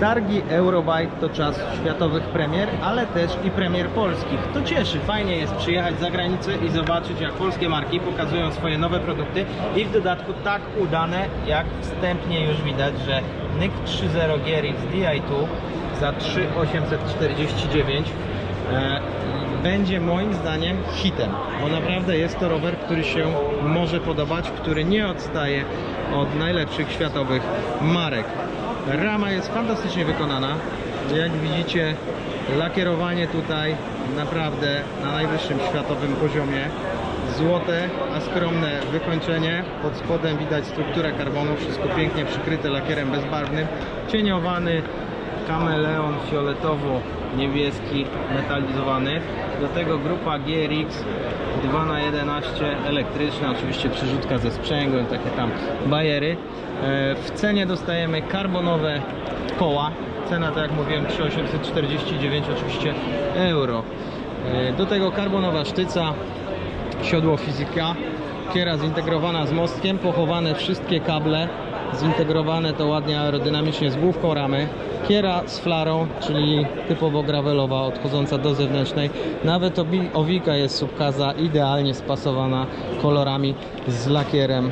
Targi Eurobike to czas światowych premier, ale też i premier polskich. To cieszy, fajnie jest przyjechać za granicę i zobaczyć jak polskie marki pokazują swoje nowe produkty. I w dodatku tak udane, jak wstępnie już widać, że NYK 3.0 GRX Di2 za 3,849 e, będzie moim zdaniem hitem, bo naprawdę jest to rower, który się może podobać, który nie odstaje od najlepszych światowych marek. Rama jest fantastycznie wykonana. Jak widzicie, lakierowanie tutaj naprawdę na najwyższym światowym poziomie. Złote, a skromne wykończenie. Pod spodem widać strukturę karbonu, wszystko pięknie przykryte lakierem bezbarwnym. Cieniowany kameleon fioletowo-niebieski metalizowany. Do tego grupa GRX 2 na 11 elektryczna, oczywiście przerzutka ze sprzęgłem, takie tam bajery. E, W cenie dostajemy karbonowe koła. Cena, tak jak mówiłem, 3849 oczywiście euro. E, Do tego karbonowa sztyca, siodło fizyka, kiera zintegrowana z mostkiem, pochowane wszystkie kable, zintegrowane to ładnie aerodynamicznie z główką ramy, kiera z flarą, czyli typowo gravelowa, odchodząca do zewnętrznej, nawet owika jest subkaza idealnie spasowana kolorami z lakierem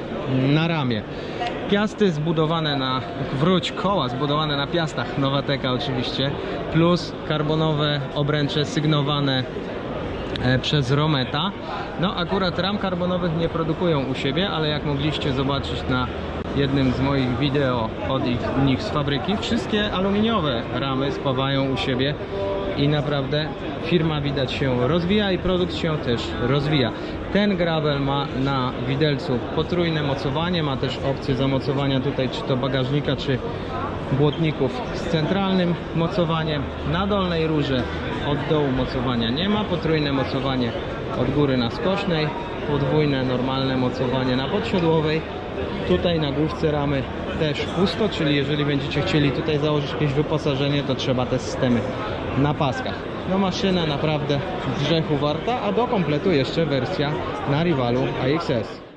na ramię. Piasty zbudowane na, wróć koła zbudowane na piastach, Nowateka oczywiście, plus karbonowe obręcze sygnowane przez Rometa. No akurat ram karbonowych nie produkują u siebie, ale jak mogliście zobaczyć na jednym z moich wideo od ich, nich z fabryki, wszystkie aluminiowe ramy spawają u siebie i naprawdę firma widać się rozwija i produkt się też rozwija. Ten gravel ma na widelcu potrójne mocowanie, ma też opcję zamocowania tutaj czy to bagażnika, czy błotników z centralnym mocowaniem. Na dolnej rurze od dołu mocowania nie ma, potrójne mocowanie od góry na skośnej, podwójne normalne mocowanie na podsiodłowej. Tutaj na główce ramy też pusto, czyli jeżeli będziecie chcieli tutaj założyć jakieś wyposażenie, to trzeba te systemy na paskach. No maszyna naprawdę grzechu warta, a do kompletu jeszcze wersja na Rivalu AXS.